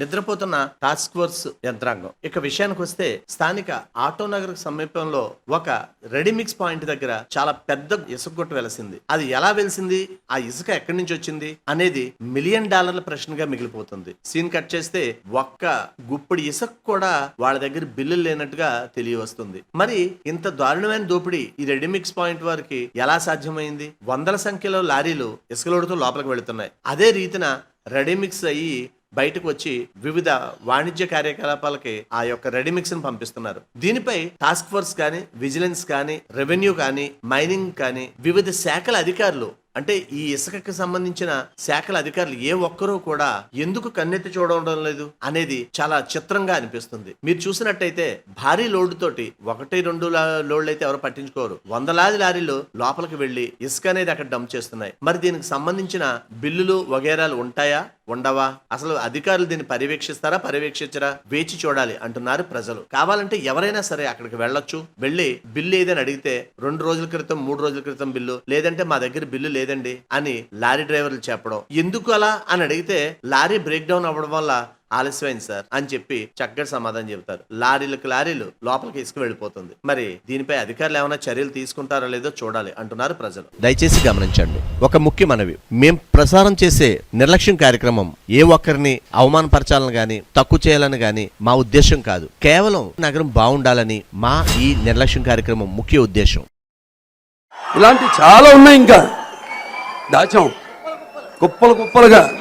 నిద్రపోతున్న task force యంత్రాంగం. ఇక విషయానికి వస్తే స్థానిక ఆటో నగర్ సమీపంలో ఒక రెడీమిక్స్ పాయింట్ దగ్గర చాలా పెద్ద ఇసుక గుట్ట వెలసింది. అది ఎలా వెలిసింది? ఆ ఇసుక ఎక్కడి నుంచి వచ్చింది? అనేది మిలియన్ డాలర్ల ప్రశ్నగా మిగిలిపోతుంది. సీన్ కట్ చేస్తే ఒక్క గుప్పిడి ఇసుక కూడా వాళ్ళ దగ్గర బిల్లులు లేనట్టుగా తెలియవస్తుంది. మరి ఇంత దారుణమైన దోపిడీ ఈ రెడీమిక్స్ పాయింట్ వారికి ఎలా సాధ్యమైంది? వందల సంఖ్యలో లారీలు ఇసుకలోడుతూ లోపలికి వెళుతున్నాయి. అదే రీతిన రెడీమిక్స్ అయ్యి బయటకు వచ్చి వివిధ వాణిజ్య కార్యకలాపాలకి ఆ యొక్క రెడీమిక్స్ని పంపిస్తున్నారు. దీనిపై టాస్క్ ఫోర్స్ కానీ విజిలెన్స్ కానీ రెవెన్యూ కానీ మైనింగ్ కానీ వివిధ శాఖల అధికారులు అంటే ఈ ఇసుకకి సంబంధించిన శాఖల అధికారులు ఏ ఒక్కరూ కూడా ఎందుకు కన్నెత్తి చూడడం లేదు అనేది చాలా చిత్రంగా అనిపిస్తుంది. మీరు చూసినట్టయితే భారీ లోడ్ తోటి ఒకటి రెండు లోడ్లు అయితే ఎవరు పట్టించుకోరు. వందలాది లారీలు లోపలికి వెళ్ళి ఇసుక అనేది అక్కడ డంప్ చేస్తున్నాయి. మరి దీనికి సంబంధించిన బిల్లులు వగేరాలు ఉంటాయా? ఉండవా? అసలు అధికారులు దీన్ని పర్యవేక్షిస్తారా పర్యవేక్షించరా? వేచి చూడాలి అంటున్నారు ప్రజలు. కావాలంటే ఎవరైనా సరే అక్కడికి వెళ్ళొచ్చు. వెళ్ళి బిల్లు ఏదని అడిగితే రెండు రోజుల క్రితం మూడు రోజుల క్రితం బిల్లు లేదంటే మా దగ్గర బిల్లు లేదండి అని లారీ డ్రైవర్లు చెప్పడం. ఎందుకు అలా అని అడిగితే లారీ బ్రేక్ డౌన్ అవ్వడం వల్ల ఆలస్యమైంది సార్ అని చెప్పి చక్కటి సమాధానం చెబుతారు. లారీలకు లారీలు లోపలికి ఇసుక వెళ్ళిపోతుంది. మరి దీనిపై అధికారులు ఏమైనా చర్యలు తీసుకుంటారో లేదో చూడాలి అంటున్నారు ప్రజలు. దయచేసి గమనించండి. ఒక ముఖ్య మనవి మేం ప్రసారం చేసే నిర్లక్ష్యం కార్యక్రమం ఏ ఒక్కరిని అవమానపరచాలని గాని తక్కువ చేయాలని గాని మా ఉద్దేశం కాదు. కేవలం నగరం బాగుండాలని మా ఈ నిర్లక్ష్యం కార్యక్రమం ముఖ్య ఉద్దేశం. ఇలాంటి చాలా ఉన్నాయి ఇంకా. దాచాం. కుప్పలు కుప్పలుగా.